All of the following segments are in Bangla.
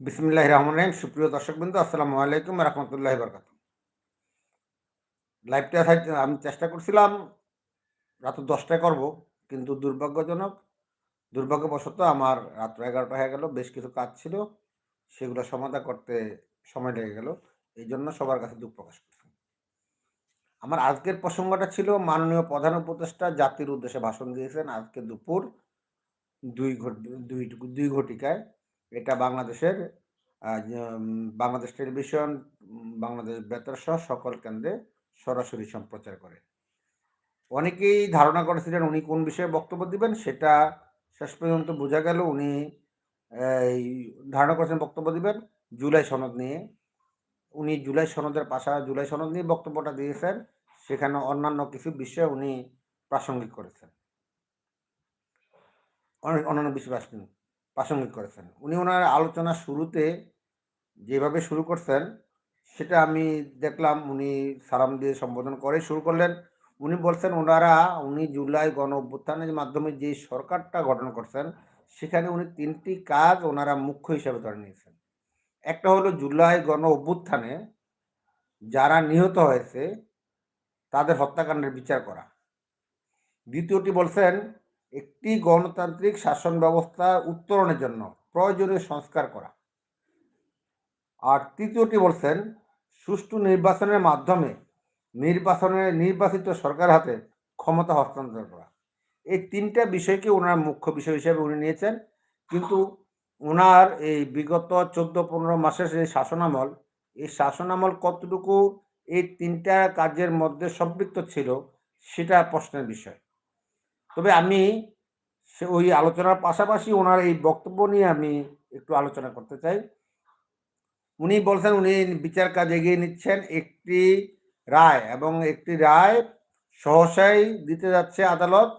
বিসমিল্লাহ রহমান রহিম। সুপ্রিয় দর্শকবৃন্দ, আসসালামু আলাইকুম রহমতুল্লাহ বরকাত লাইভটা আমি চেষ্টা করছিলাম, রাত দশটায় করব, কিন্তু দুর্ভাগ্যজনক, দুর্ভাগ্যবশত আমার রাত্র এগারোটা হয়ে গেল, বেশ কিছু কাজ ছিল, সেগুলো সমাধা করতে সময় লেগে গেল, এই জন্য সবার কাছে দুঃখ প্রকাশ করছি। আমার আজকের প্রসঙ্গটা ছিল, মাননীয় প্রধান উপদেষ্টা জাতির উদ্দেশ্যে ভাষণ দিয়েছেন আজকে দুপুর দুই ঘট, দুই দুই ঘটিকায়। এটা বাংলাদেশের বাংলাদেশ টেলিভিশন বাংলাদেশ বেতার সহ সকল কেন্দ্রে সরাসরি সম্প্রচার করে। অনেকেই ধারণা করেছিলেন উনি কোন বিষয়ে বক্তব্য দিবেন, সেটা শেষ পর্যন্ত বোঝা গেল উনি, এই, ধারণা করেছেন বক্তব্য দিবেন জুলাই সনদ নিয়ে। উনি জুলাই সনদের পাশা, জুলাই সনদ নিয়ে বক্তব্যটা দিয়েছেন, সেখানে অন্যান্য কিছু বিষয়ে উনি প্রাসঙ্গিক করেছেন। অন্যান্য বিষয় প্রাসঙ্গিক প্রাসঙ্গিক করেছেন। উনি ওনার আলোচনা শুরুতে যেভাবে শুরু করছেন, সেটা আমি দেখলাম উনি সালাম দিয়ে সম্বোধন করে শুরু করলেন। উনি বলছেন ওনারা, উনি জুলাই গণ অভ্যুত্থানের মাধ্যমে যে সরকারটা গঠন করছেন, সেখানে উনি তিনটি কাজ ওনারা মুখ্য হিসাবে ধরে নিয়েছেন। একটা হলো জুলাই গণ অভ্যুত্থানে যারা নিহত হয়েছে, তাদের হত্যাকাণ্ডের বিচার করা। দ্বিতীয়টি বলছেন একটি গণতান্ত্রিক শাসন ব্যবস্থা উত্তরণের জন্য প্রয়োজনীয় সংস্কার করা। আর তৃতীয়টি বলছেন, সুষ্ঠু নির্বাচনের মাধ্যমে নির্বাচনে নির্বাচিত সরকার হাতে ক্ষমতা হস্তান্তর করা। এই তিনটা বিষয়কে ওনার মুখ্য বিষয় হিসেবে উনি নিয়েছেন। কিন্তু ওনার এই বিগত চোদ্দ পনেরো মাসের যে শাসনামল, এই শাসনামল কতটুকু এই তিনটা কাজের মধ্যে সম্পৃক্ত ছিল, সেটা প্রশ্নের বিষয়। তবে আমি ওই আলোচনার পাশাপাশি ওনার এই বক্তব্য নিয়ে আমি একটু আলোচনা করতে চাই। উনি বলছেন, উনি বিচার কাজ এগিয়ে নিচ্ছেন। একটি রায় এবং একটি রায় সহসাই দিতে যাচ্ছে আদালত।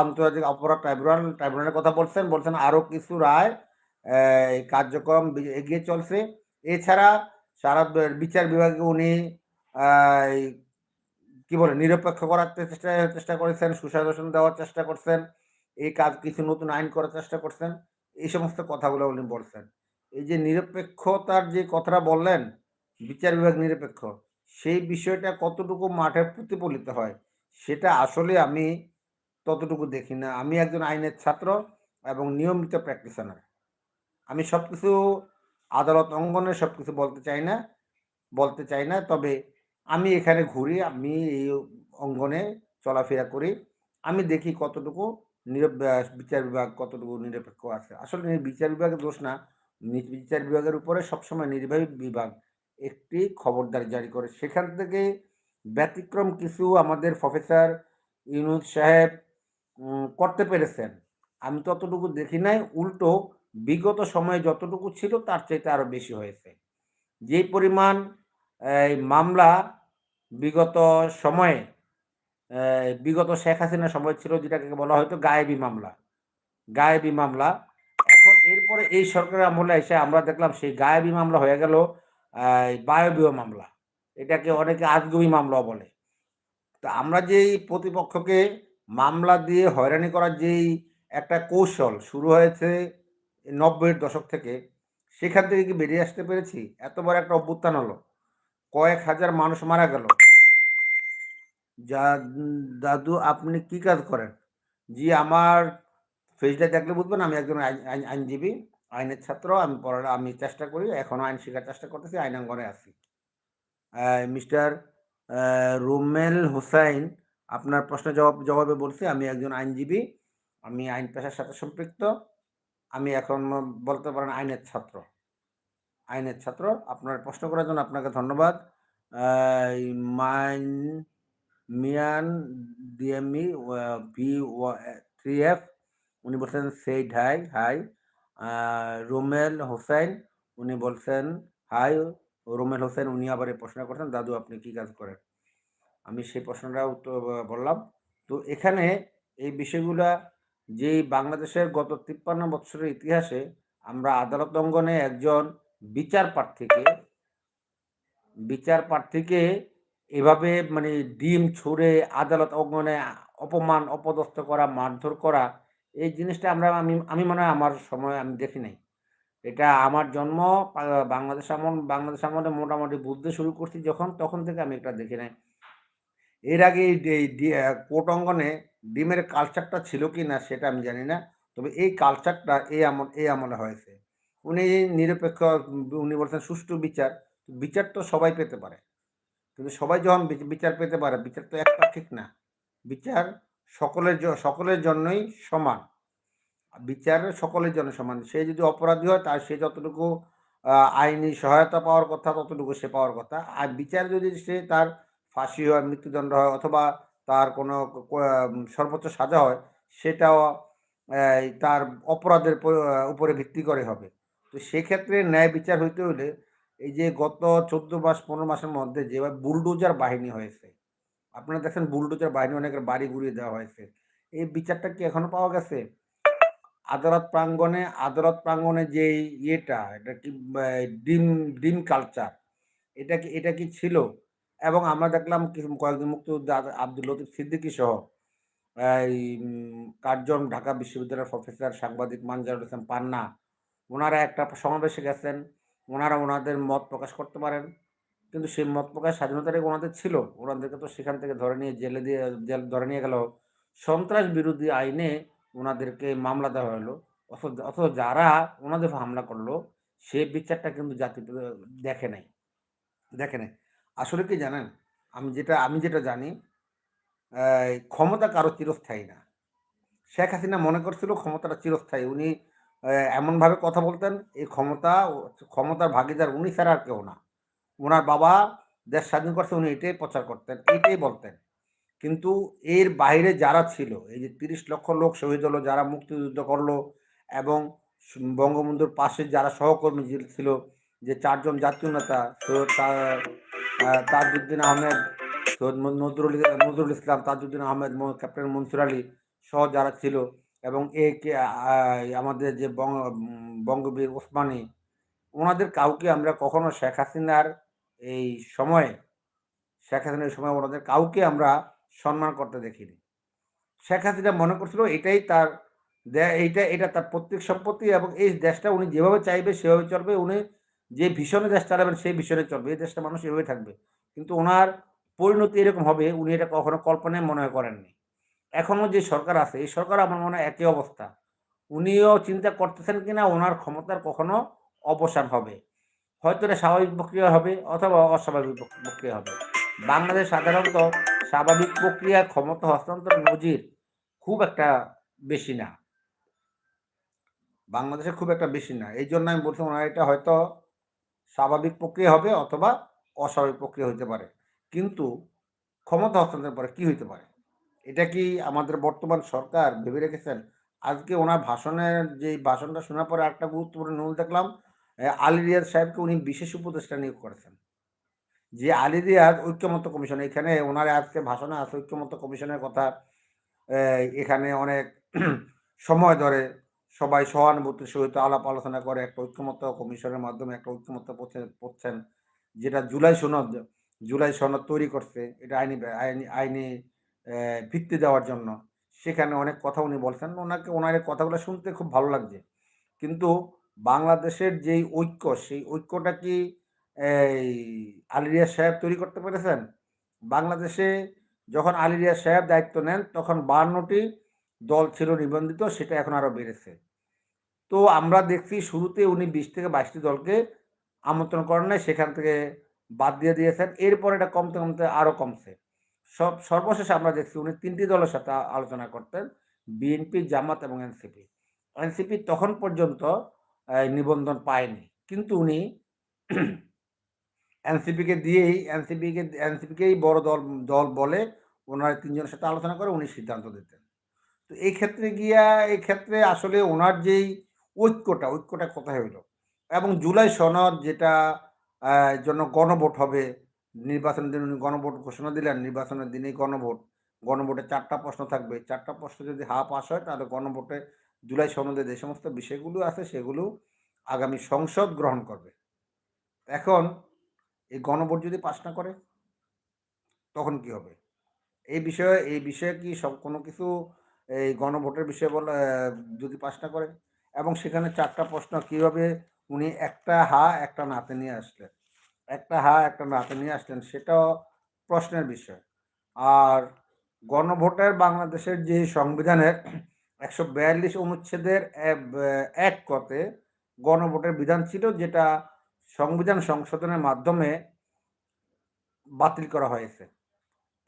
আন্তর্জাতিক অপরাধ ট্রাইব্যুনাল, ট্রাইব্যুনালের কথা বলছেন বলছেন আরও কিছু রায় কার্যক্রম এগিয়ে চলছে। এছাড়া সারা বিচার বিভাগে উনি কি বলে, নিরপেক্ষ করার চেষ্টা চেষ্টা করেছেন সুশাসন দেওয়ার চেষ্টা করছেন, এই কাজ কিছু নতুন আইন করার চেষ্টা করছেন, এই সমস্ত কথাগুলো উনি বলছেন। এই যে নিরপেক্ষতার যে কথাটা বললেন, বিচার বিভাগ নিরপেক্ষ, সেই বিষয়টা কতটুকু মাঠে প্রতিফলিত হয়, সেটা আসলে আমি ততটুকু দেখি না। আমি একজন আইনের ছাত্র এবং নিয়মিত প্র্যাকটিশনার। আমি সব কিছু আদালত অঙ্গনে সব কিছু বলতে চাই না, বলতে চাই না, তবে আমি এখানে ঘুরি, আমি এই অঙ্গনে চলাফেরা করি। আমি দেখি কতটুকু নিরপ বিচার বিভাগ কতটুকু নিরপেক্ষ আছে। আসলে বিচার বিভাগের দোষ না। বিচার বিভাগের উপরে সবসময় নির্বাহী বিভাগ একটি খবরদারি জারি করে। সেখান থেকে ব্যতিক্রম কিছু আমাদের প্রফেসর ইউনুস সাহেব করতে পেরেছেন। আমি ততটুকু দেখি নাই। উল্টো বিগত সময়ে যতটুকু ছিল তার চাইতে আরও বেশি হয়েছে। যে পরিমাণ, এই মামলা বিগত সময়ে বিগত শেখ হাসিনার সময় ছিল যেটাকে বলা হয়তো গায়েবী মামলা। গায়েবী মামলা। এখন এরপরে এই সরকারের আমলে এসে আমরা দেখলাম সেই গায়েবী মামলা হয়ে গেল বায়বীয় মামলা। এটাকে অনেকে আজগুবি মামলা বলে। তো আমরা যেই প্রতিপক্ষকে মামলা দিয়ে হয়রানি করার যেই একটা কৌশল শুরু হয়েছে নব্বইয়ের দশক থেকে, সেখান থেকে কি বেরিয়ে আসতে পেরেছি? এত বড় একটা অভ্যুত্থান হলো। কয়েক হাজার মানুষ মারা গেল। যা, দাদু, আপনি কি কাজ করেন? জি, আমার ফেসটা দেখলে বুঝবেন আমি একজন আইন- আইন- আইনজীবী, আইনের ছাত্র, আমি পড়া, আমি চেষ্টা করি, এখনও আইন শেখার চেষ্টা করতেছি, আইনাঙ্গনে আছি। মিস্টার রুমেল হুসাইন, আপনার প্রশ্নের জবাব, জবাবে বলছি, আমি একজন আইনজীবী, আমি আইন পেশার সাথে সম্পৃক্ত, আমি এখন বলতে পারেন আইনের ছাত্র। আইনের ছাত্র। আপনার প্রশ্ন করার জন্য আপনাকে ধন্যবাদ। Main Mian DME V three F, উনি বলছেন said hi. Hi Romel Hossain, উনি বলছেন হাই। রোমেল হোসেন, উনি আবার এই প্রশ্ন করছেন, দাদু, আপনি কি কাজ করেন? আমি সেই প্রশ্নটা উত্তর বললাম। তো এখানে এই বিষয়গুলা যেই বাংলাদেশের গত তিপ্পান্ন বছরের ইতিহাসে আমরা আদালত অঙ্গনে একজন বিচার প্রার্থীকে বিচার প্রার্থীকে এভাবে মানে ডিম ছুঁড়ে, আদালত অঙ্গনে অপমান, অপদস্থ করা, মারধর করা, এই জিনিসটা আমরা আমি আমি মনে হয় আমার সময় আমি দেখি নাই। এটা আমার জন্ম বাংলাদেশ আমল, বাংলাদেশ আমলে মোটামুটি বুঝতে শুরু করছি যখন, তখন থেকে আমি এটা দেখি নাই। এর আগে এই কোর্ট অঙ্গনে ডিমের কালচারটা ছিল কি না সেটা আমি জানি না, তবে এই কালচারটা এই আমল এই আমলে হয়েছে। উনি নিরপেক্ষ, উনি বলছেন সুষ্ঠু বিচার। বিচার তো সবাই পেতে পারে। কিন্তু সবাই যখন বিচার পেতে পারে, বিচার তো একটা ঠিক না। বিচার সকলের সকলের জন্যই সমান। বিচার সকলের জন্য সমান। সে যদি অপরাধী হয়, তার সে যতটুকু আইনি সহায়তা পাওয়ার কথা, ততটুকু সে পাওয়ার কথা। আর বিচার যদি সে তার ফাঁসি হয়, মৃত্যুদণ্ড হয়, অথবা তার কোনো সর্বোচ্চ সাজা হয়, সেটাও তার অপরাধের উপরে ভিত্তি করে হবে। তো সেক্ষেত্রে ন্যায় বিচার হইতে হলে এই যে গত চোদ্দ মাস, পনেরো মাসের মধ্যে যেভাবে বুলডোজার বাহিনী হয়েছে, আপনারা দেখেন বুলডোজার বাহিনী অনেকের বাড়ি ঘুরিয়ে দেওয়া হয়েছে, এই বিচারটা কি এখনও পাওয়া গেছে? আদালত প্রাঙ্গণে আদালত প্রাঙ্গণে যে ইয়েটা, এটা কি ডিম ডিম কালচার, এটা কি এটা কি ছিল? এবং আমরা দেখলাম কিছু কয়েকদিন আদ- আব্দুল লতিফ সিদ্দিকী সহ, এই কার্জন ঢাকা বিশ্ববিদ্যালয়ের প্রফেসর সাংবাদিক মানজারুল ইসলাম পান্না ওনারা একটা সমাবেশে গেছেন, ওনারা ওনাদের মত প্রকাশ করতে পারেন। কিন্তু সেই মত প্রকাশ স্বাধীনতাটা ওনাদের ছিল। ওনাদেরকে তো সেখান থেকে ধরে নিয়ে জেলে দিয়ে, জেল ধরে নিয়ে গেল। সন্ত্রাস বিরোধী আইনে ওনাদেরকে মামলা দেওয়া হলো। অথচ অথচ যারা ওনাদের হামলা করল, সে বিচারটা কিন্তু জাতি, দেখে নাই। দেখে নাই। আসলে কি জানেন? আমি যেটা আমি যেটা জানি ক্ষমতা কারও চিরস্থায়ী না। শেখ হাসিনা মনে করছিল ক্ষমতাটা চিরস্থায়ী। উনি এমনভাবে কথা বলতেন, এই ক্ষমতা, ক্ষমতার ভাগিদার উনি ছাড়া আর কেউ না। ওনার বাবা দেশ স্বাধীন করছে, উনি এটাই প্রচার করতেন, এটাই বলতেন। কিন্তু এর বাইরে যারা ছিল, এই যে তিরিশ লক্ষ লোক শহীদ হলো, যারা মুক্তিযুদ্ধ করল এবং বঙ্গবন্ধুর পাশে যারা সহকর্মী ছিল, যে চারজন জাতীয় নেতা সৈয়দ তাজউদ্দিন আহমেদ সৈয়দ নজরুল নজরুল ইসলাম, তাজউদ্দিন আহমেদ, ক্যাপ্টেন মনসুর আলী সহ যারা ছিল এবং এ কে আমাদের যে বঙ্গ বঙ্গবীর ওসমানী, ওনাদের কাউকে আমরা কখনো শেখ হাসিনার এই সময়ে, শেখ হাসিনার সময় ওনাদের কাউকে আমরা সম্মান করতে দেখিনি। শেখ হাসিনা মনে করছিল এটাই তার এইটা, এটা তার প্রত্যেক সম্পত্তি এবং এই দেশটা উনি যেভাবে চাইবে সেভাবে চলবে, উনি যে ভীষণে দেশ চালাবেন সেই ভীষণে চলবে, এই দেশটা মানুষ এভাবে থাকবে। কিন্তু ওনার পরিণতি এরকম হবে, উনি এটা কখনো কল্পনায় মনে করেননি। এখনও যে সরকার আছে, এই সরকার আমার মনে হয় একই অবস্থা। উনিও চিন্তা করতেছেন কিনা, ওনার ক্ষমতার কখনো অবসান হবে। হয়তো এটা স্বাভাবিক প্রক্রিয়া হবে অথবা অস্বাভাবিক প্রক- প্রক্রিয়া হবে। বাংলাদেশ সাধারণত স্বাভাবিক প্রক্রিয়া ক্ষমতা হস্তান্তর নজির খুব একটা বেশি না। বাংলাদেশে খুব একটা বেশি না। এই জন্য আমি বলছি ওনার এটা হয়তো স্বাভাবিক প্রক্রিয়া হবে অথবা অস্বাভাবিক প্রক্রিয়া হতে পারে। কিন্তু ক্ষমতা হস্তান্তরের পরে কি হইতে পারে? এটা কি আমাদের বর্তমান সরকার ভেবে রেখেছেন? আজকে ওনার ভাষণের যে ভাষণটা শোনার পরে একটা গুরুত্বপূর্ণ নিউজ দেখলাম আলী রিয়াজ সাহেবকে উনি বিশেষ উপদেষ্টা নিয়োগ করেছেন। যে আলী রিয়াজ ঐক্যমত্য কমিশন, এখানে ওনার আজকে ভাষণে আছে ঐক্যমত্য কমিশনের কথা এখানে অনেক সময় ধরে সবাই সহানুভূতির সহিত আলাপ আলোচনা করে, একটা ঐক্যমত্য কমিশনের মাধ্যমে একটা ঐক্যমত্য পড়ছে- পড়ছেন। যেটা জুলাই সনদ জুলাই সনদ তৈরি করছে, এটা আইনি আইনি আইনি ভিত্তি দেওয়ার জন্য। সেখানে অনেক কথা উনি বলছেন। ওনাকে, ওনার কথাগুলো শুনতে খুব ভালো লাগছে। কিন্তু বাংলাদেশের যেই ঐক্য, সেই ঐক্যটা কি, এই আলিরিয়া সাহেব তৈরি করতে পেরেছেন? বাংলাদেশে যখন আলিরিয়া সাহেব দায়িত্ব নেন, তখন বান্নটি দল ছিল নিবন্ধিত, সেটা এখন আরও বেড়েছে। তো আমরা দেখছি শুরুতে উনি বিশ থেকে বাইশটি দলকে আমন্ত্রণ করেন সেখান থেকে বাদ দিয়ে দিয়েছেন। এরপর এটা কমতে কমতে আরও কমছে। সব, সর্বশেষে আমরা দেখছি উনি তিনটি দলের সাথে আলোচনা করতেন, বিএনপি, জামাত এবং এনসিপি। এনসিপি তখন পর্যন্ত নিবন্ধন পায়নি। কিন্তু উনি এনসিপিকে দিয়েই, এনসিপিকে, এনসিপিকেই বড় দল দল বলে ওনার তিনজনের সাথে আলোচনা করে উনি সিদ্ধান্ত দিতেন। তো এই ক্ষেত্রে গিয়া, এই ক্ষেত্রে আসলে ওনার যেই ঐক্যটা ঐক্যটা কোথায় হইল? এবং জুলাই সনদ যেটা জন্য গণভোট হবে নির্বাচনের দিন উনি গণভোট ঘোষণা দিলেন, নির্বাচনের দিনেই গণভোট। গণভোটে চারটা প্রশ্ন থাকবে। চারটা প্রশ্ন যদি হা পাস হয়, তাহলে গণভোটে জুলাই সনদে যে সমস্ত বিষয়গুলো আছে, সেগুলো আগামী সংসদ গ্রহণ করবে। এখন এই গণভোট যদি পাস না করে, তখন কি হবে? এই বিষয়ে এই বিষয়ে কি সব কোনো কিছু এই গণভোটের বিষয়ে বলে, যদি পাস না করে? এবং সেখানে চারটা প্রশ্ন, কীভাবে উনি একটা হা, একটা নাতে নিয়ে আসলেন? একটা হা একটা নাতে নিয়ে আসলেন, সেটাও প্রশ্নের বিষয়। আর গণভোটের বাংলাদেশের যে সংবিধানের একশো বিয়াল্লিশ অনুচ্ছেদের এক কতে গণভোটের বিধান ছিল যেটা সংবিধান সংশোধনের মাধ্যমে বাতিল করা হয়েছে।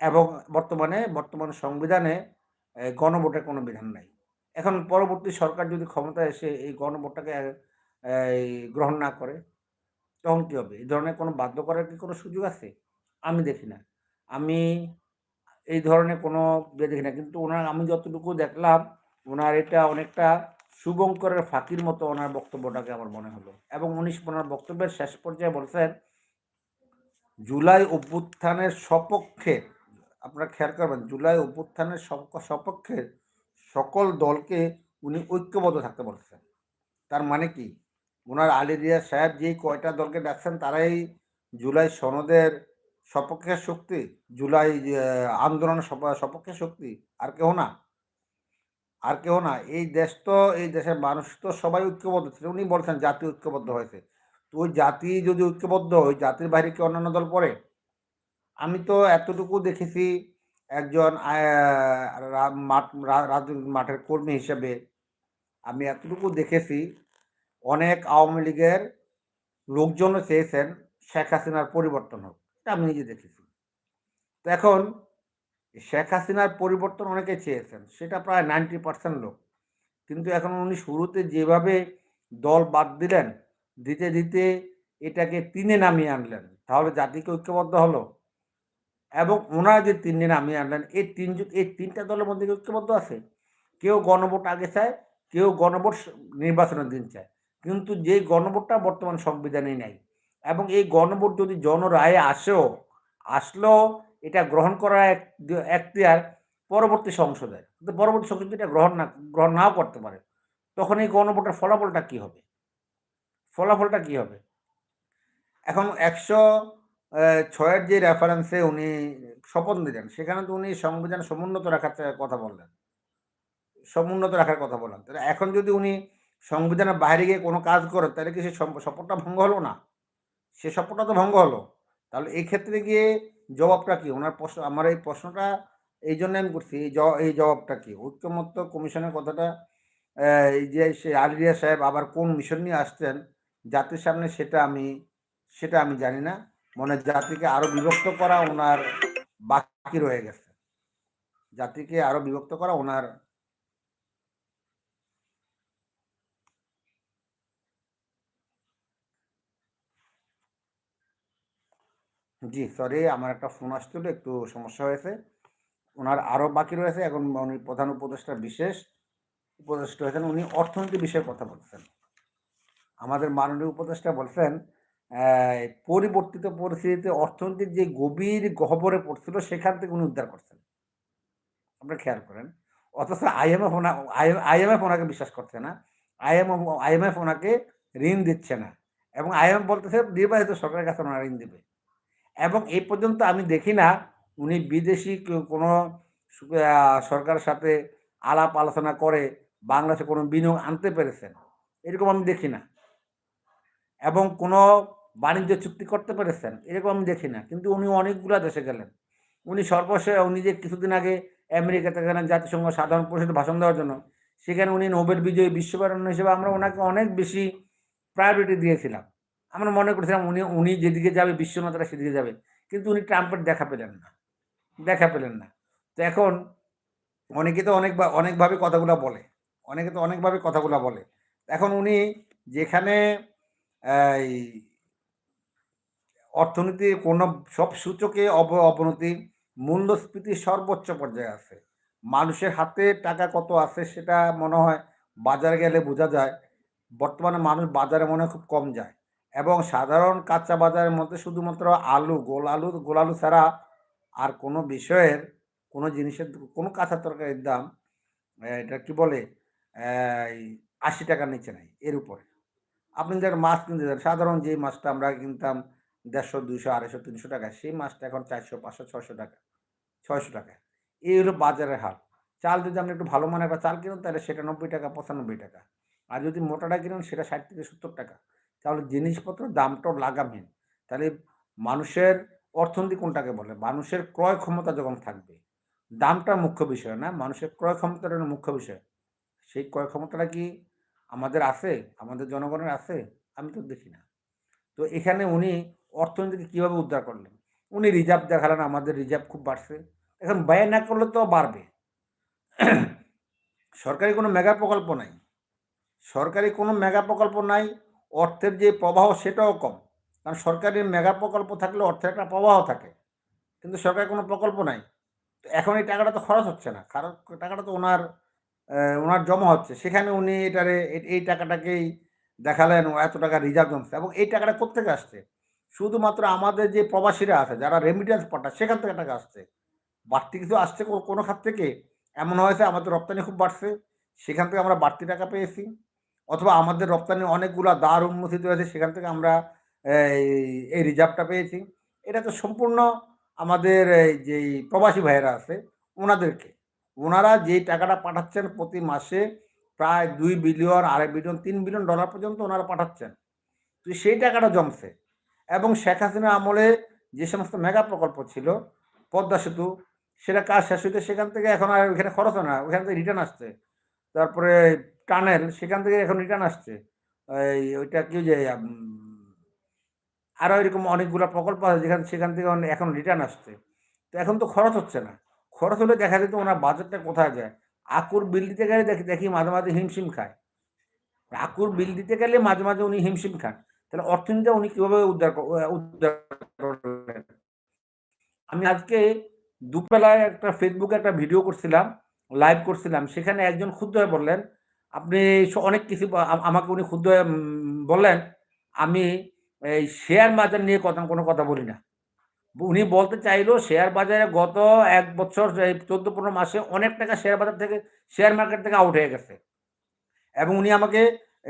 এবং বর্তমানে, বর্তমান সংবিধানে গণভোটের কোনো বিধান নাই। এখন পরবর্তী সরকার যদি ক্ষমতা এসে এই গণভোটটাকে গ্রহণ না করে তখন কী হবে। এই ধরনের কোনো বাধ্য করার কি কোনো সুযোগ আছে? আমি দেখি না। আমি এই ধরনের কোনো ইয়ে দেখি না। কিন্তু ওনার আমি যতটুকু দেখলাম, ওনার এটা অনেকটা শুভঙ্করের ফাঁকির মতো ওনার বক্তব্যটাকে আমার মনে হলো। এবং উনিশ ওনার বক্তব্যের শেষ পর্যায়ে বলছেন, জুলাই অভ্যুত্থানের সপক্ষে আপনারা খেয়াল করবেন, জুলাই অভ্যুত্থানের সপক্ষে সকল দলকে উনি ঐক্যবদ্ধ থাকতে বলছেন। তার মানে কি? ওনার আলিরিয়া সাহেব যেই কয়টা দলকে ডাকছেন, তারাই জুলাই সনদের সপক্ষে শক্তি, জুলাই আন্দোলনের সপক্ষে শক্তি, আর কেউ না। আর কেউ না। এই দেশ তো, এই দেশের মানুষ তো সবাই ঐক্যবদ্ধ ছিল, উনি বলছেন জাতি ঐক্যবদ্ধ হয়েছে। তো ওই জাতি যদি ঐক্যবদ্ধ, ওই জাতির বাইরে কি অন্যান্য দল পড়ে? আমি তো এতটুকু দেখেছি একজন মাঠ রাজনৈতিক মাঠের কর্মী হিসেবে। আমি এতটুকু দেখেছি অনেক আওয়ামী লীগের লোকজনও চেয়েছেন শেখ হাসিনার পরিবর্তন হোক। এটা আমি নিজে দেখেছি। তো এখন শেখ হাসিনার পরিবর্তন অনেকে চেয়েছেন, সেটা প্রায় নাইনটি পার্সেন্ট লোক। কিন্তু এখন উনি শুরুতে যেভাবে দল বাদ দিলেন, দিতে দিতে এটাকে তিনে নামিয়ে আনলেন। তাহলে জাতিকে ঐক্যবদ্ধ হলো এবং ওনারা যে তিনটে নামিয়ে আনলেন, এই তিন এই তিনটা দলের মধ্যে ঐক্যবদ্ধ আছে? কেউ গণভোট আগে চায়, কেউ গণভোট নির্বাচনের দিন চায়। কিন্তু যে গণভোটটা বর্তমান সংবিধানে নেই এবং এই গণভোট যদি জনরায়ে আসেও, আসলেও এটা গ্রহণ করা এক, এখতিয়ার পরবর্তী সংসদের। কিন্তু পরবর্তী সংসদ এটা গ্রহণ না, গ্রহণ নাও করতে পারে, তখন এই গণভোটের ফলাফলটা কি হবে? ফলাফলটা কি হবে? এখন একশো ছয়ের যে রেফারেন্সে উনি শপথ দিলেন সেখানে তো উনি সংবিধান সমুন্নত রাখার কথা বললেন। সমুন্নত রাখার কথা বললেন। এখন যদি উনি সংবিধানের বাইরে গিয়ে কোনো কাজ করে, তাহলে কি সে শপথটা ভঙ্গ হলো না? সে শপথটা তো ভঙ্গ হলো। তাহলে এই ক্ষেত্রে গিয়ে জবাবটা কি? ওনার প্রশ্ন, আমার এই প্রশ্নটা এই জন্য আমি করছি, এই এই জবাবটা কি? ঐক্যমত্য কমিশনের কথাটা এই যে সে আলিয়া সাহেব আবার কোন মিশন নিয়ে আসছেন, জাতির সামনে সেটা আমি সেটা আমি জানি না। মনে জাতিকে আরও বিভক্ত করা ওনার বাকি রয়ে গেছে। জাতিকে আরও বিভক্ত করা ওনার জি সরি আমার একটা ফোন আসছিল, একটু সমস্যা হয়েছে। ওনার আরও বাকি রয়েছে, এখন উনি প্রধান উপদেষ্টা বিশেষ। উপদেষ্টা হয়েছেন, উনি অর্থনীতি বিষয়ে কথা বলছেন। আমাদের মাননীয় উপদেষ্টা বলছেন পরিবর্তিত পরিস্থিতিতে অর্থনীতির যে গভীর গহবরে পড়ছিল, সেখান থেকে উনি উদ্ধার করছেন। আপনারা খেয়াল করেন। অথচ আইএমএফ ওনা আইএমএফ ওনাকে বিশ্বাস করছে না। আইএমএফ আইএমএফ ওনাকে ঋণ দিচ্ছে না। এবং আইএমএফ বলতেছে, নির্বাচিত সরকারের কাছে ওনারা ঋণ দেবে। এবং এই পর্যন্ত আমি দেখি না উনি বিদেশি কোনো সরকারের সাথে আলাপ আলোচনা করে বাংলাদেশে কোনো বিনিয়োগ আনতে পেরেছেন। এরকম আমি দেখি না। এবং কোনো বাণিজ্য চুক্তি করতে পেরেছেন, এরকম আমি দেখি না। কিন্তু উনি অনেকগুলো দেশে গেলেন। উনি সর্বশেষ উনি যে কিছুদিন আগে আমেরিকাতে গেলেন, জাতিসংঘ সাধারণ পরিষদে ভাষণ দেওয়ার জন্য, সেখানে উনি নোবেল বিজয়ী বিশ্ববারণ্য হিসেবে আমরা ওনাকে অনেক বেশি প্রায়োরিটি দিয়েছিলাম। আমরা মনে করেছিলাম উনি উনি যেদিকে যাবে, বিশ্বনাথরা সেদিকে যাবে। কিন্তু উনি ট্রাম্পের দেখা পেলেন না। দেখা পেলেন না। তো এখন অনেকে তো অনেক অনেকভাবে কথাগুলো বলে। অনেকে তো অনেকভাবে কথাগুলো বলে। এখন উনি যেখানে, এই অর্থনীতির কোনো সব সূচকে অব, অবনতি, মূল্যস্ফীতি সর্বোচ্চ পর্যায়ে আছে। মানুষের হাতে টাকা কত আছে সেটা মনে হয় বাজারে গেলে বোঝা যায়। বর্তমানে মানুষ বাজারে মনে খুব কম যায়। এবং সাধারণ কাঁচা বাজারের মধ্যে শুধুমাত্র আলু, গোল আলু গোল আলু ছাড়া আর কোনো বিষয়ের, কোনো জিনিসের কোনো কাঁচা তরকারির দাম এটা কি বলে আশি টাকার নিচে নাই, এর উপরে। আপনি যারা মাছ কিনতে যান, সাধারণ যে মাছটা আমরা কিনতাম দেড়শো দুশো আড়াইশো, তিনশো টাকা, সেই মাছটা এখন চারশো, পাঁচশো ছশো টাকা, ছয়শো টাকা। এই হলো বাজারের হাল। চাল যদি আপনি একটু ভালো মানের একটা চাল কিনুন, তাহলে সেটা নব্বই টাকা, পঁচানব্বই টাকা। আর যদি মোটাটা কিনেন, সেটা ষাট থেকে সত্তর টাকা। তাহলে জিনিসপত্র দামটাও লাগামহীন। তাহলে মানুষের অর্থনীতি কোনটাকে বলে? মানুষের ক্রয় ক্ষমতা যখন থাকবে, দামটা মুখ্য বিষয় না, মানুষের ক্রয় ক্ষমতাটা মুখ্য বিষয়। সেই ক্রয় ক্ষমতাটা কি আমাদের আছে? আমাদের জনগণের আছে? আমি তো দেখি না। তো এখানে উনি অর্থনীতিকে কীভাবে উদ্ধার করলেন? উনি রিজার্ভ দেখালেন, আমাদের রিজার্ভ খুব বাড়ছে। এখন ব্যয় না করলে তো বাড়বে। সরকারি কোনো মেগা প্রকল্প নাই। সরকারি কোনো মেগা প্রকল্প নাই অর্থের যে প্রবাহ সেটাও কম। কারণ সরকারের মেগা প্রকল্প থাকলে অর্থের একটা প্রবাহ থাকে। কিন্তু সরকারি কোনো প্রকল্প নাই। তো এখন এই টাকাটা তো খরচ হচ্ছে না। কারণ টাকাটা তো ওনার ওনার জমা হচ্ছে। সেখানে উনি এটারে, এই টাকাটাকেই দেখালেন এত টাকা রিজার্ভ জমছে। এবং এই টাকাটা কোথেকে আসছে? শুধুমাত্র আমাদের যে প্রবাসীরা আছে, যারা রেমিটেন্স পাঠায়, সেখান থেকে টাকা আসছে। বাড়তি কিছু আসছে কোনো খাত থেকে? এমন হয়েছে, আমাদের রপ্তানি খুব বাড়ছে। সেখান থেকে আমরা বাড়তি টাকা পেয়েছি। অথবা আমাদের রপ্তানি অনেকগুলা দ্বার উন্মোচিত হয়েছে, সেখান থেকে আমরা এই রিজার্ভটা পেয়েছি। এটা তো সম্পূর্ণ আমাদের যেই প্রবাসী ভাইয়েরা আছে, ওনাদেরকে। ওনারা যেই টাকাটা পাঠাচ্ছেন প্রতি মাসে প্রায় দুই বিলিয়ন, আড়াই বিলিয়ন, তিন বিলিয়ন ডলার পর্যন্ত ওনারা পাঠাচ্ছেন। তো সেই টাকাটা জমছে। এবং শেখ হাসিনার আমলে যে সমস্ত মেগা প্রকল্প ছিল, পদ্মা সেতু, সেটা কাজ শেষ হইতে সেখান থেকে এখন আর ওইখানে খরচ হয় না, ওইখান থেকে রিটার্ন আসছে। তারপরে টানেল, সেখান থেকে এখন রিটার্ন আসছে। এই ওইটা কি যে আরও এরকম অনেকগুলো প্রকল্প আছে যেখান, সেখান থেকে এখন রিটার্ন আসছে। তো এখন তো খরচ হচ্ছে না। খরচ হলে দেখা যেত ওনার বাজেটটা কোথায় যায়। আকুর বিল দিতে গেলে দেখি দেখি মাঝে মাঝে হিমশিম খায়। আকুর বিল দিতে গেলে মাঝে মাঝে উনি হিমশিম খান। তাহলে অর্থনীতিটা উনি কীভাবে উদ্ধার উদ্ধার করলেন? আমি আজকে দুপুরবেলায় একটা ফেসবুকে একটা ভিডিও করছিলাম লাইভ করছিলাম। সেখানে একজন ক্ষুদ্র বললেন আপনি অনেক কিছু আমাকে উনি ক্ষুদ্র বললেন, আমি এই শেয়ার বাজার নিয়ে কথা, কোনো কথা বলি না। উনি বলতে চাইলো শেয়ার বাজারে গত এক বছর চোদ্দ, পনেরো মাসে অনেক টাকা শেয়ার বাজার থেকে, শেয়ার মার্কেট থেকে আউট হয়ে গেছে। এবং উনি আমাকে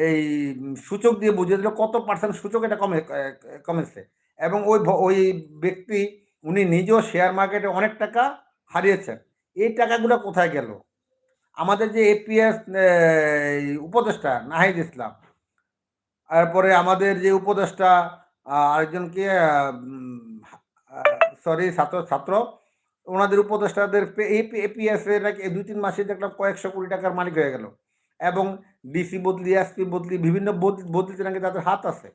এই সূচক দিয়ে বুঝিয়ে দিল কত পার্সেন্ট সূচক এটা কমে কমেছে। এবং ওই ওই ব্যক্তি, উনি নিজেও শেয়ার মার্কেটে অনেক টাকা হারিয়েছেন। এই টাকাগুলো কোথায় গেল? আমাদের যে এপিএস উপদেষ্টা নাহিদ ইসলাম, তারপরে আমাদের যে উপদেষ্টা আরেকজনকে সরি ছাত্র ছাত্র, ওনাদের উপদেষ্টাদের এপিএস এর দুই তিন মাসে দেখলাম কয়েকশো কোটি টাকার মালিক হয়ে গেল। এবং ডিসি বদলি এসপি বদলি, বিভিন্ন বদলি বদলিতে নাকি তাদের হাত আছে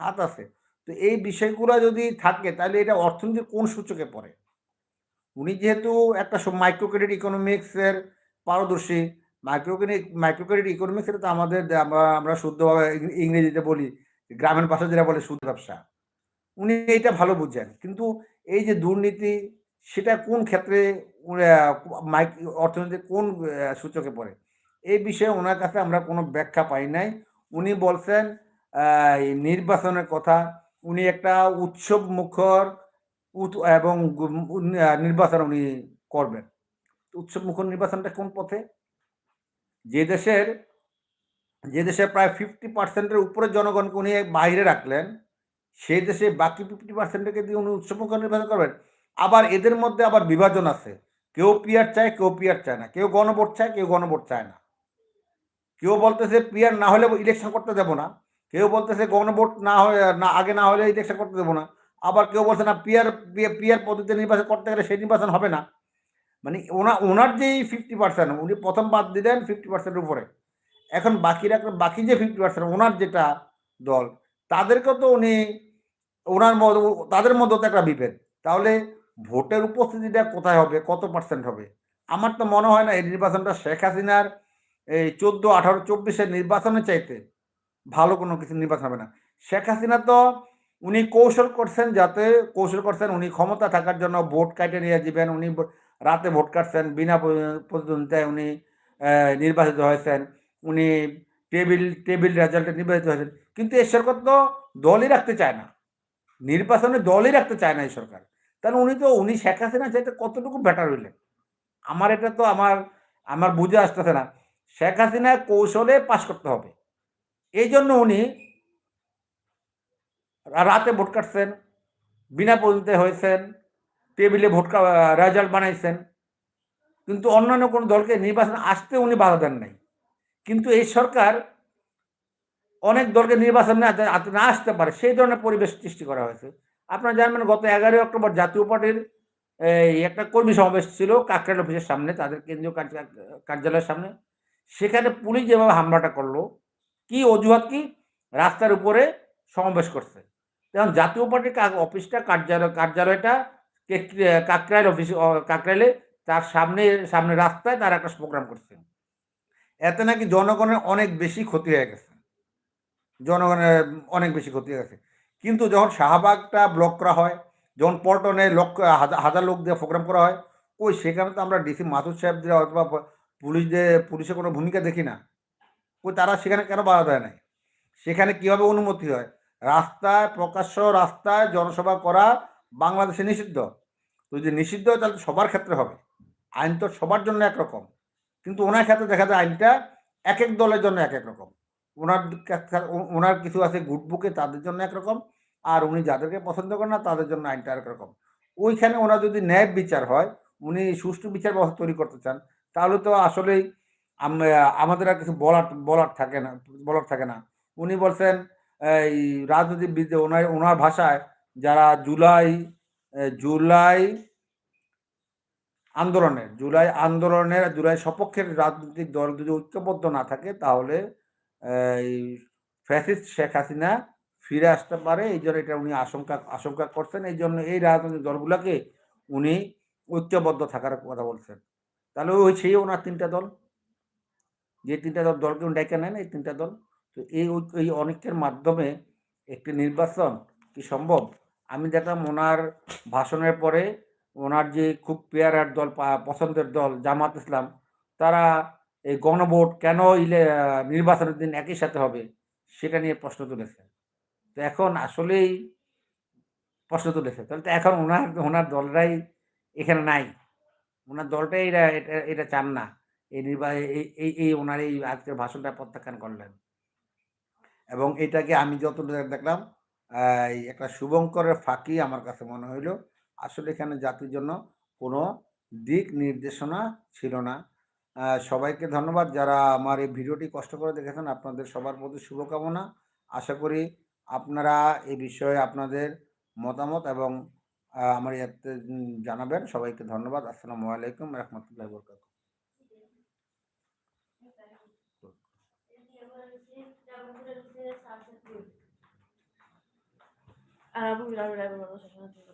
হাত আছে। তো এই বিষয়গুলো যদি থাকে, তাহলে এটা অর্থনীতির কোন সূচকে পড়ে? উনি যেহেতু একটা মাইক্রো ক্রেডিট ইকোনমিক্সের পারদর্শী। Micro credit micro credit economics এটা তো আমাদের আমরা শুদ্ধভাবে ইংরেজিতে বলি, গ্রামের ভাষা যেটা বলে সুদ ব্যবসা। উনি এইটা ভালো বুঝেন। কিন্তু এই যে দুর্নীতি, সেটা কোন ক্ষেত্রে মাইক অর্থনীতির কোন সূচকে পড়ে? এই বিষয়ে ওনার কাছে আমরা কোনো ব্যাখ্যা পাই নাই। উনি বলছেন নির্বাচনের কথা, উনি একটা উৎসব মুখর এবং নির্বাচন উনি করবেন। উৎসব মুখর নির্বাচনটা কোন পথে? যে দেশের, যে দেশে প্রায় ফিফটি পার্সেন্টের উপরে জনগণকে উনি বাইরে রাখলেন, সেই দেশে বাকি ফিফটি পার্সেন্টকে দিয়ে উনি উৎসবমুখ নির্বাচন করবেন। আবার এদের মধ্যে আবার বিভাজন আছে। কেউ পিয়ার চায়, কেউ পিয়ার চায় না। কেউ গণভোট চায়, কেউ গণভোট চায় না। কেউ বলতেছে পিয়ার না হলে ইলেকশন করতে দেবো না। কেউ বলতেছে গণভোট না হয়ে, না, আগে না হলে ইলেকশন করতে দেবো না। আবার কেউ বলছে না, পিয়ার পিয়ার পদ্ধতিতে নির্বাচন করতে গেলে সেই নির্বাচন হবে না। মানে ওনা, ওনার যেই ফিফটি পার্সেন্ট উনি প্রথম বাদ দিলেন ফিফটি পার্সেন্টের উপরে। এখন বাকিরা, বাকি যে ফিফটি পার্সেন্ট ওনার যেটা দল, তাদেরকেও তো উনি, ওনার মধ্যে তাদের মধ্যে তো একটা বিভেদ। তাহলে ভোটের উপস্থিতিটা কোথায় হবে? কত পার্সেন্ট হবে? আমার তো মনে হয় না এই নির্বাচনটা শেখ হাসিনার এই চোদ্দ আঠারো চব্বিশের নির্বাচনের চাইতে ভালো কোনো কিছু নির্বাচন হবে না। শেখ হাসিনা তো উনি কৌশল করছেন যাতে, কৌশল করছেন উনি ক্ষমতা থাকার জন্য ভোট কাটে নিয়ে যাবেন, উনি রাতে ভোট কাটছেন, বিনা প্রতিদ্বন্দ্বিতায় উনি নির্বাচিত হয়েছেন, উনি টেবিল টেবিল রেজাল্টে নির্বাচিত হয়েছেন। কিন্তু এই সরকার তো দলই রাখতে চায় না। নির্বাচনে দলই রাখতে চায় না এই সরকার। তাহলে উনি তো, উনি শেখ হাসিনা চাইতে কতটুকু বেটার হইলেন? আমার এটা তো আমার আমার বুঝে আসতেছে না। শেখ হাসিনা কৌশলে পাশ করতে হবে। এই জন্য উনি রাতে ভোট কাটছেন, বিনা পদ্ধতিতে হয়েছেন টেবিলে ভোট রেজাল্ট বানাইছেন। কিন্তু অন্যান্য কোনো দলকে নির্বাচন আসতে উনি বাধা দেন নাই। কিন্তু এই সরকার অনেক দলকে নির্বাচনে না- আসতে পারে, সেই ধরনের পরিবেশ সৃষ্টি করা হয়েছে। আপনারা জানবেন, গত এগারোই অক্টোবর জাতীয় পার্টির, এই একটা কর্মী সমাবেশ ছিল কাকরাইল অফিসের সামনে, তাদের কেন্দ্রীয় কার্য- কার্যালয়ের সামনে। সেখানে পুলিশ যেভাবে হামলাটা করল, কি অজুহাত কি, রাস্তার উপরে সমাবেশ করছে। যেমন জাতীয় পার্টির অফিসটা, কার্যালয়, কার্যালয়টা কাকরাইল অফিস কাকরাইলে তার সামনে সামনে রাস্তায় তারা একটা প্রোগ্রাম করছে। এতে নাকি জনগণের অনেক বেশি ক্ষতি হয়ে গেছে। জনগণের অনেক বেশি ক্ষতি হয়ে গেছে। কিন্তু যখন শাহবাগটা ব্লক করা হয়, যখন পল্টনে লক্ষ হাজার লোক দিয়ে প্রোগ্রাম করা হয়, ওই সেখানে তো আমরা ডিসি মাসুদ সাহেবদের অথবা প- পুলিশদের পুলিশের কোনো ভূমিকা দেখি না। ওই তারা সেখানে কেন বাধা দেয় নাই? সেখানে কীভাবে অনুমতি হয়? রাস্তায়, প্রকাশ্য রাস্তায় জনসভা করা বাংলাদেশে নিষিদ্ধ। তো যদি নিষিদ্ধ হয় তাহলে সবার ক্ষেত্রে হবে। আইন তো সবার জন্য একরকম। কিন্তু ওনার ক্ষেত্রে দেখা যায় আইনটা এক এক দলের জন্য এক এক রকম। ওনার ওনার কিছু আছে বুকে, তাদের জন্য একরকম। আর উনি যাদেরকে পছন্দ করেন না, তাদের জন্য আইনটা আরেক রকম। ওইখানে ওনার যদি ন্যায় বিচার হয়, উনি সুষ্ঠু বিচার ব্যবস্থা তৈরি করতে চান, তাহলে তো আসলেই আমাদের আর কিছু বলার বলার থাকে না, বলার থাকে না। উনি বলছেন, এই রাজনীতিবিদ ওনার ওনার ভাষায় যারা জুলাই জুলাই আন্দোলনের জুলাই আন্দোলনের, জুলাই সপক্ষের রাজনৈতিক দল যদি ঐক্যবদ্ধ না থাকে, তাহলে ফ্যাসিস্ট শেখ হাসিনা ফিরে আসতে পারে। এই জন্য এটা উনি আশঙ্কা আশঙ্কা করছেন। এই জন্য এই রাজনৈতিক দলগুলোকে উনি ঐক্যবদ্ধ থাকার কথা বলছেন। তাহলে ওই সেই ওনার তিনটা দল। যে তিনটা দল, দলকে উনি ডেকে নেন, এই তিনটা দল। তো এই এই অনেকের মাধ্যমে একটি নির্বাচন কি সম্ভব? আমি দেখলাম ওনার ভাষণের পরে ওনার যে খুব পেয়ারার দল পছন্দের দল জামাত ইসলাম, তারা এই গণভোট কেন ইলে নির্বাচনের দিন একই সাথে হবে সেটা নিয়ে প্রশ্ন তুলেছে। তো এখন আসলেই প্রশ্ন তুলেছে। তাহলে তো এখন ওনার ওনার দলটাই এখানে নাই। ওনার দলটাই এটা এটা এটা চান না। এই নির্বাচন এই এই ওনার এই আজকের ভাষণটা প্রত্যাখ্যান করলেন। এবং এটাকে আমি যত দেখলাম একটা শুভঙ্করের ফাঁকি আমার কাছে মনে হইল। আসলে এখানে জাতির জন্য কোনো দিক নির্দেশনা ছিল না। সবাইকে ধন্যবাদ যারা আমার এই ভিডিওটি কষ্ট করে দেখেছেন। আপনাদের সবার প্রতি শুভকামনা। আশা করি আপনারা এই বিষয়ে আপনাদের মতামত এবং আমার ইয়াতে জানাবেন। সবাইকে ধন্যবাদ। আসসালামু আলাইকুম রহমতুল্লাহ বরকাত 哎，不，不，不，来，不，不，不，都小学生知道。